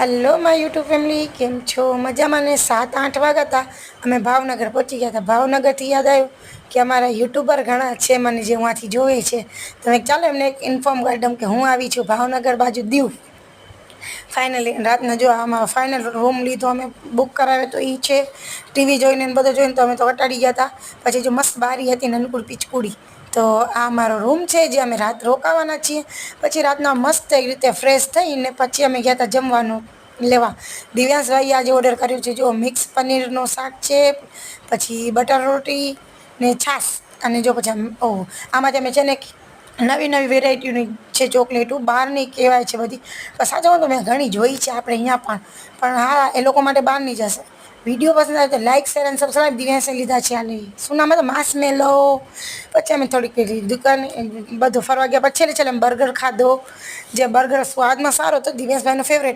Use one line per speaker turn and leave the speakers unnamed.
Hello my YouTube family કેમ છો? મજામાં ને? સાત, આઠ વાગ્યા હતા. અમે ભાવનગર પહોંચી ગયા હતા. ભાવનગરથી યાદ આવ્યું કે અમારા યુટ્યુબર ઘણા છે મને જે હું જોવે છે. તો ચાલો એમને એક ઇન્ફોર્મ કરી દઉં કે હું આવી છું ભાવનગર બાજુ દીવ. ફાઇનલી રાતના જો આમાં ફાઇનલ રૂમ લીધો અમે બુક કરાવ્યો તો એ છે. ટીવી જોઈને બધું જોઈને તો અમે તો કટાડી ગયા હતા. પછી જો મસ્ત બારી હતી ને અનુકૂળ પીચકુડી. તો આ મારો રૂમ છે, જે અમે રાત રોકાવાના છીએ. પછી રાતના મસ્ત એક રીતે ફ્રેશ થઈને પછી અમે ગયા હતા જમવાનું. લેવા. દિવ્યાંશભાઈએ આજે ઓર્ડર કર્યું છે, જો મિક્સ પનીરનું શાક છે, પછી બટર રોટી ને છાશ. અને જો પછી ઓહ આમાંથી અમે છે ને નવી નવી વેરાયટીની છે ચોકલેટો બહારની કહેવાય છે બધી. પણ સાચું તો મેં ઘણી જોઈ છે, આપણે અહીંયા પણ. પણ હા, એ લોકો માટે બહારની જ હશે. વીડિયો પસંદ આવે તો લાઇક શેર અને સબસ્ક્રાઈબ દિવ્યાંશે લીધા છે આની. શું નામ હતું માસ મેલો. પછી અમે થોડીક પેલી દુકાન બધું ફરવા ગયા. પછી છેલ્લે છેલ્લે બર્ગર ખાધો. જે બર્ગર સ્વાદમાં સારો હતો, દિવ્યાંશભાઈનો ફેવરેટ